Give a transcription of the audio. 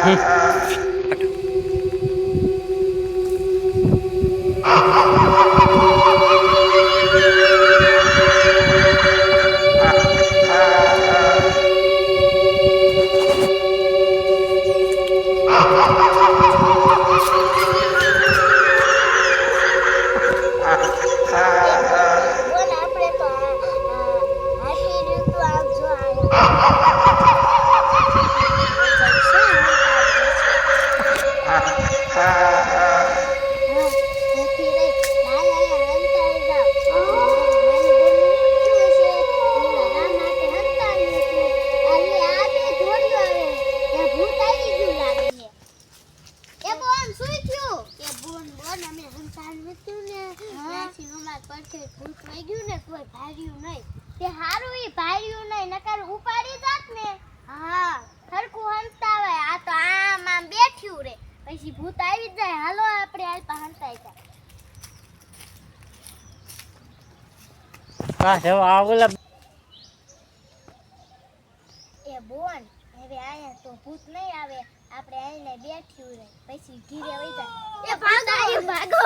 Hmm. બસ હવે આવું એ બોન, હવે આયા તો ભૂત નહીં આવે. આપણે આઈને બેઠ્યું રહે. પછી ઘીરે વઈ જાય. એ ભાગો ભાગો.